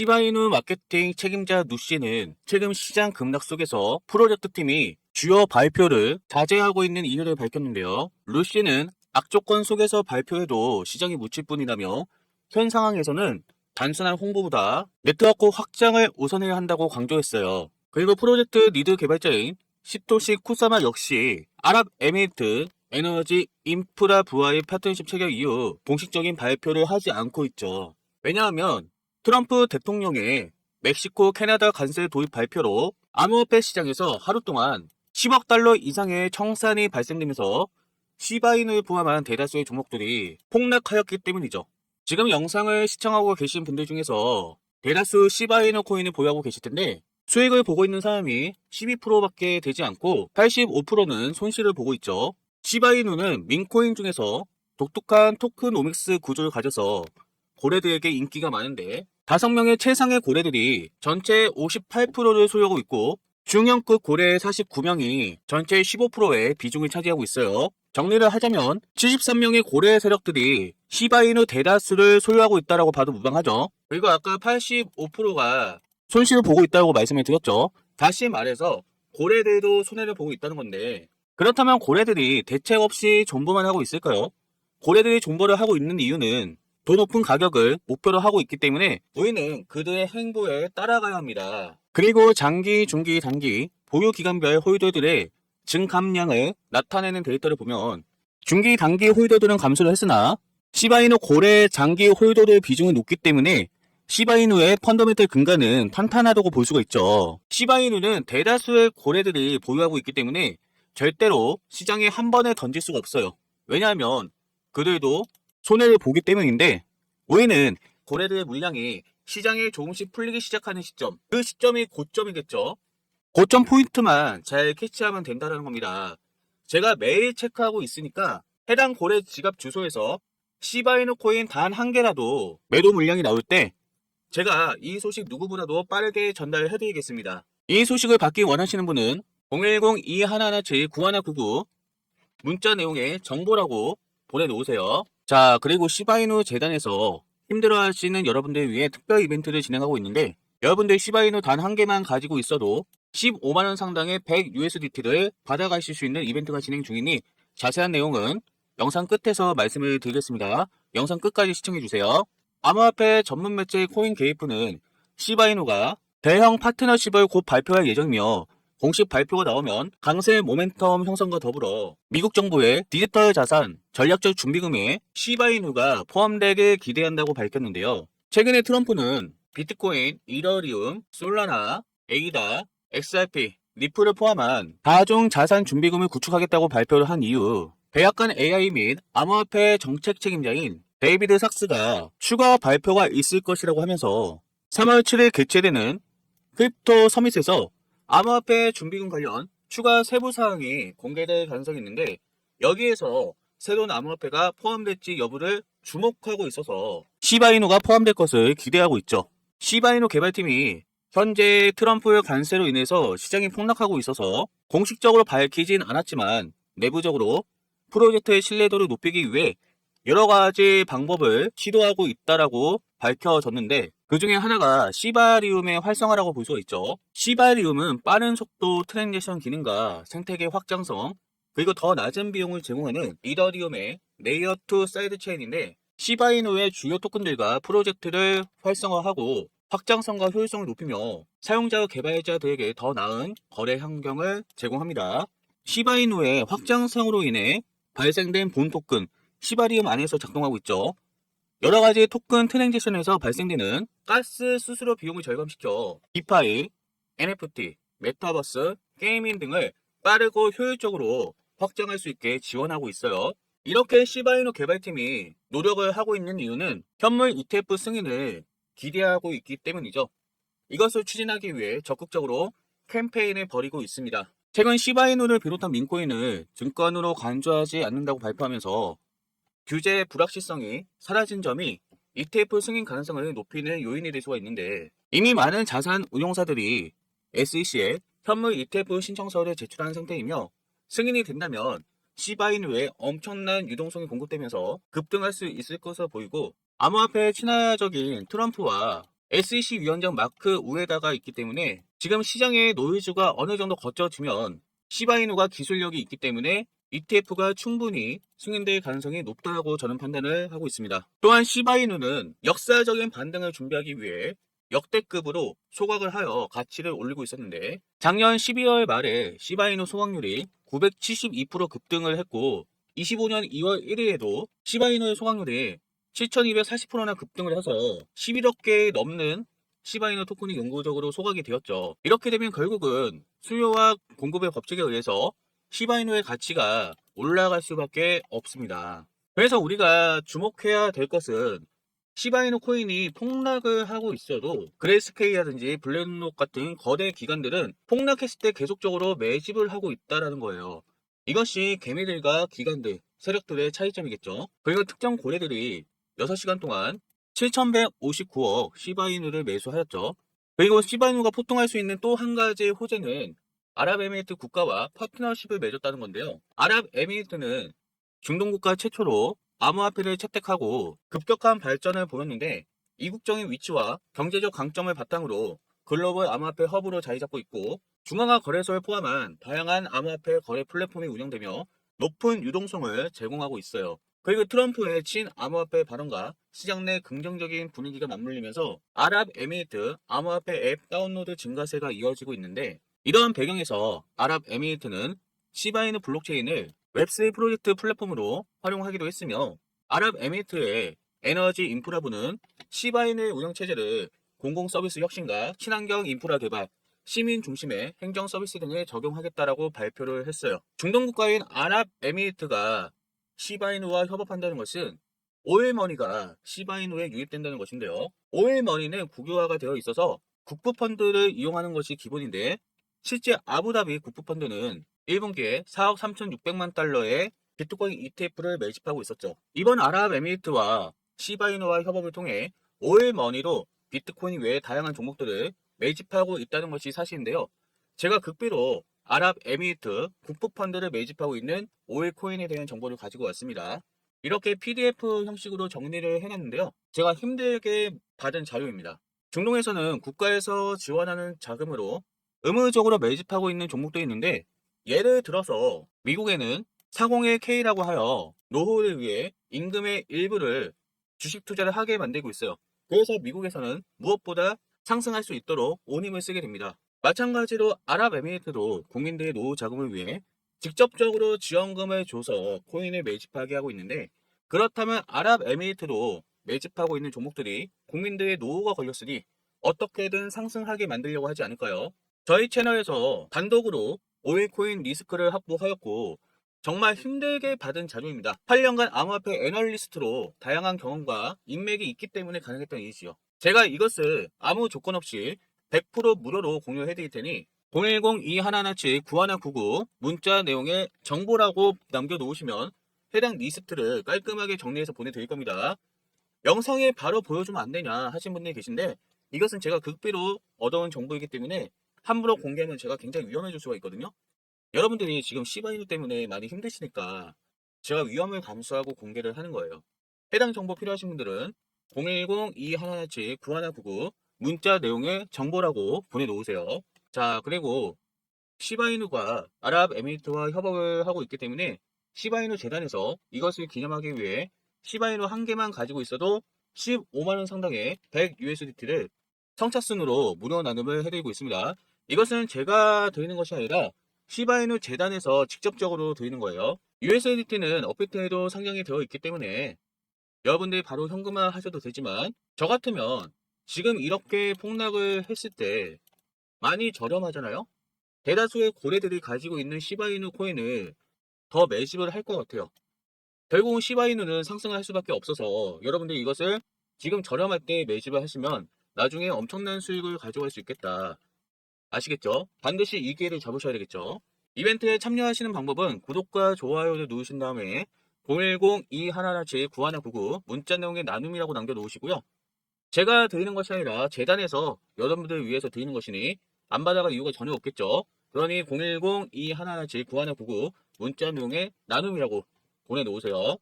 시바이누 마케팅 책임자 누 씨는 최근 시장 급락 속에서 프로젝트 팀이 주요 발표를 자제하고 있는 이유를 밝혔는데요. 루 씨는 악조건 속에서 발표해도 시장이 묻힐 뿐이라며 현 상황에서는 단순한 홍보보다 네트워크 확장을 우선해야 한다고 강조했어요. 그리고 프로젝트 리드 개발자인 시토시 쿠사마 역시 아랍에미리트 에너지 인프라 부와의 파트너십 체결 이후 공식적인 발표를 하지 않고 있죠. 왜냐하면 트럼프 대통령의 멕시코, 캐나다 관세 도입 발표로 암호화폐 시장에서 하루 동안 10억 달러 이상의 청산이 발생되면서 시바인을 포함한 대다수의 종목들이 폭락하였기 때문이죠. 지금 영상을 시청하고 계신 분들 중에서 대다수 시바이너 코인을 보유하고 계실 텐데 수익을 보고 있는 사람이 12%밖에 되지 않고 85%는 손실을 보고 있죠. 시바이누는 민코인 중에서 독특한 토크노믹스 구조를 가져서 고래들에게 인기가 많은데 다섯 명의 최상의 고래들이 전체 58%를 소유하고 있고 중형급 고래 49명이 전체 15%의 비중을 차지하고 있어요. 정리를 하자면 73명의 고래 세력들이 시바이누 대다수를 소유하고 있다고 봐도 무방하죠. 그리고 아까 85%가 손실을 보고 있다고 말씀을 드렸죠. 다시 말해서 고래들도 손해를 보고 있다는 건데 그렇다면 고래들이 대책 없이 존버만 하고 있을까요? 고래들이 존버를 하고 있는 이유는 더 높은 가격을 목표로 하고 있기 때문에 우리는 그들의 행보에 따라가야 합니다. 그리고 장기, 중기, 단기 보유 기간별 홀더들의 증감량을 나타내는 데이터를 보면 중기, 단기 홀더들은 감소를 했으나 시바이누 고래 장기 홀더들 비중이 높기 때문에 시바이누의 펀더멘털 근간은 탄탄하다고 볼 수가 있죠. 시바이누는 대다수의 고래들이 보유하고 있기 때문에 절대로 시장에 한 번에 던질 수가 없어요. 왜냐하면 그들도 손해를 보기 때문인데 우리는 고래들의 물량이 시장에 조금씩 풀리기 시작하는 시점 그 시점이 고점이겠죠. 고점 포인트만 잘 캐치하면 된다는 겁니다. 제가 매일 체크하고 있으니까 해당 고래 지갑 주소에서 시바이누 코인 단 한 개라도 매도 물량이 나올 때 제가 이 소식 누구보다도 빠르게 전달해 드리겠습니다. 이 소식을 받기 원하시는 분은 010-2117-9199 문자 내용에 정보라고 보내놓으세요. 자, 그리고 시바이누 재단에서 힘들어하시는 여러분들 위해 특별 이벤트를 진행하고 있는데 여러분들 시바이누 단 한 개만 가지고 있어도 15만원 상당의 100USDT를 받아가실 수 있는 이벤트가 진행 중이니 자세한 내용은 영상 끝에서 말씀을 드리겠습니다. 영상 끝까지 시청해주세요. 암호화폐 전문 매체 코인 게이프는 시바이누가 대형 파트너십을 곧 발표할 예정이며 공식 발표가 나오면 강세 모멘텀 형성과 더불어 미국 정부의 디지털 자산 전략적 준비금에 시바이누가 포함되길 기대한다고 밝혔는데요. 최근에 트럼프는 비트코인, 이더리움, 솔라나, 에이다, XRP, 리플을 포함한 다종 자산 준비금을 구축하겠다고 발표를 한 이후 백악관 AI 및 암호화폐 정책 책임자인 데이비드 삭스가 추가 발표가 있을 것이라고 하면서 3월 7일 개최되는 크립토 서밋에서 암호화폐 준비금 관련 추가 세부 사항이 공개될 가능성이 있는데 여기에서 새로운 암호화폐가 포함될지 여부를 주목하고 있어서 시바이누가 포함될 것을 기대하고 있죠. 시바이누 개발팀이 현재 트럼프의 관세로 인해서 시장이 폭락하고 있어서 공식적으로 밝히진 않았지만 내부적으로 프로젝트의 신뢰도를 높이기 위해 여러 가지 방법을 시도하고 있다라고 밝혀졌는데 그 중에 하나가 시바리움의 활성화라고 볼 수가 있죠. 시바리움은 빠른 속도 트랜지션 기능과 생태계 확장성 그리고 더 낮은 비용을 제공하는 이더리움의 레이어 2 사이드 체인인데 시바이노의 주요 토큰들과 프로젝트를 활성화하고 확장성과 효율성을 높이며 사용자와 개발자들에게 더 나은 거래 환경을 제공합니다. 시바이노의 확장성으로 인해 발생된 본 토큰 시바리움 안에서 작동하고 있죠. 여러 가지 토큰 트랜지션에서 발생되는 가스 수수료 비용을 절감시켜 디파이, NFT, 메타버스, 게이밍 등을 빠르고 효율적으로 확장할 수 있게 지원하고 있어요. 이렇게 시바이노 개발팀이 노력을 하고 있는 이유는 현물 ETF 승인을 기대하고 있기 때문이죠. 이것을 추진하기 위해 적극적으로 캠페인을 벌이고 있습니다. 최근 시바이노를 비롯한 민코인을 증권으로 간주하지 않는다고 발표하면서 규제 불확실성이 사라진 점이 ETF 승인 가능성을 높이는 요인이 될 수가 있는데 이미 많은 자산 운용사들이 SEC에 현물 ETF 신청서를 제출한 상태이며 승인이 된다면 시바이누에 엄청난 유동성이 공급되면서 급등할 수 있을 것으로 보이고 암호화폐 친화적인 트럼프와 SEC 위원장 마크 우에다가 있기 때문에 지금 시장의 노이즈가 어느 정도 거쳐지면 시바이누가 기술력이 있기 때문에 ETF가 충분히 승인될 가능성이 높다고 저는 판단을 하고 있습니다. 또한 시바이누는 역사적인 반등을 준비하기 위해 역대급으로 소각을 하여 가치를 올리고 있었는데 작년 12월 말에 시바이누 소각률이 972% 급등을 했고 25년 2월 1일에도 시바이누의 소각률이 7,240%나 급등을 해서 11억 개 넘는 시바이누 토큰이 영구적으로 소각이 되었죠. 이렇게 되면 결국은 수요와 공급의 법칙에 의해서 시바이누의 가치가 올라갈 수밖에 없습니다. 그래서 우리가 주목해야 될 것은 시바이누 코인이 폭락을 하고 있어도 그레이스케이라든지 블랙록 같은 거대 기관들은 폭락했을 때 계속적으로 매집을 하고 있다라는 거예요. 이것이 개미들과 기관들, 세력들의 차이점이겠죠. 그리고 특정 고래들이 6시간 동안 7,159억 시바이누를 매수하였죠. 그리고 시바이누가 포통할 수 있는 또 한 가지 호재는 아랍에미리트 국가와 파트너십을 맺었다는 건데요. 아랍에미리트는 중동 국가 최초로 암호화폐를 채택하고 급격한 발전을 보였는데 이국적인 위치와 경제적 강점을 바탕으로 글로벌 암호화폐 허브로 자리 잡고 있고 중앙화 거래소를 포함한 다양한 암호화폐 거래 플랫폼이 운영되며 높은 유동성을 제공하고 있어요. 그리고 트럼프의 친 암호화폐 발언과 시장 내 긍정적인 분위기가 맞물리면서 아랍에미리트 암호화폐 앱 다운로드 증가세가 이어지고 있는데 이러한 배경에서 아랍에미리트는 시바이누 블록체인을 웹3 프로젝트 플랫폼으로 활용하기도 했으며 아랍에미리트의 에너지 인프라부는 시바이누의 운영 체제를 공공 서비스 혁신과 친환경 인프라 개발, 시민 중심의 행정 서비스 등에 적용하겠다라고 발표를 했어요. 중동 국가인 아랍에미리트가 시바이누와 협업한다는 것은 오일머니가 시바이누에 유입된다는 것인데요. 오일머니는 국유화가 되어 있어서 국부펀드를 이용하는 것이 기본인데 실제 아부다비 국부펀드는 1분기에 4억 3,600만 달러의 비트코인 ETF를 매집하고 있었죠. 이번 아랍에미리트와 시바이누와 협업을 통해 오일머니로 비트코인 외에 다양한 종목들을 매집하고 있다는 것이 사실인데요. 제가 극비로 아랍에미리트 국부펀드를 매집하고 있는 오일코인에 대한 정보를 가지고 왔습니다. 이렇게 PDF 형식으로 정리를 해놨는데요. 제가 힘들게 받은 자료입니다. 중동에서는 국가에서 지원하는 자금으로 의무적으로 매집하고 있는 종목도 있는데 예를 들어서 미국에는 401K라고 하여 노후를 위해 임금의 일부를 주식 투자를 하게 만들고 있어요. 그래서 미국에서는 무엇보다 상승할 수 있도록 온힘을 쓰게 됩니다. 마찬가지로 아랍에미리트도 국민들의 노후 자금을 위해 직접적으로 지원금을 줘서 코인을 매집하게 하고 있는데 그렇다면 아랍에미리트도 매집하고 있는 종목들이 국민들의 노후가 걸렸으니 어떻게든 상승하게 만들려고 하지 않을까요? 저희 채널에서 단독으로 오일코인 리스크를 확보하였고 정말 힘들게 받은 자료입니다. 8년간 암호화폐 애널리스트로 다양한 경험과 인맥이 있기 때문에 가능했던 일이지요. 제가 이것을 아무 조건 없이 100% 무료로 공유해드릴 테니 010-2117-9199 문자 내용에 정보라고 남겨놓으시면 해당 리스트를 깔끔하게 정리해서 보내드릴 겁니다. 영상에 바로 보여주면 안 되냐 하신 분들이 계신데 이것은 제가 극비로 얻어온 정보이기 때문에 함부로 공개하면 제가 굉장히 위험해질 수가 있거든요. 여러분들이 지금 시바이누 때문에 많이 힘드시니까 제가 위험을 감수하고 공개를 하는 거예요. 해당 정보 필요하신 분들은 010-2117-9199 문자 내용에 정보라고 보내놓으세요. 자, 그리고 시바이누가 아랍에미리트와 협업을 하고 있기 때문에 시바이누 재단에서 이것을 기념하기 위해 시바이누 한 개만 가지고 있어도 15만원 상당의 100USDT를 성차순으로 무료 나눔을 해드리고 있습니다. 이것은 제가 드리는 것이 아니라 시바이누 재단에서 직접적으로 드리는 거예요. USDT는 업비트에도 상장이 되어 있기 때문에 여러분들이 바로 현금화 하셔도 되지만 저 같으면 지금 이렇게 폭락을 했을 때 많이 저렴하잖아요? 대다수의 고래들이 가지고 있는 시바이누 코인을 더 매집을 할 것 같아요. 결국은 시바이누는 상승할 수밖에 없어서 여러분들이 이것을 지금 저렴할 때 매집을 하시면 나중에 엄청난 수익을 가져갈 수 있겠다. 아시겠죠? 반드시 이 기회를 잡으셔야 되겠죠? 이벤트에 참여하시는 방법은 구독과 좋아요를 누르신 다음에 010-2117-9199 문자 내용에 나눔이라고 남겨놓으시고요. 제가 드리는 것이 아니라 재단에서 여러분들을 위해서 드리는 것이니 안 받아갈 이유가 전혀 없겠죠. 그러니 010-2117-9199 문자 내용에 나눔이라고 보내놓으세요.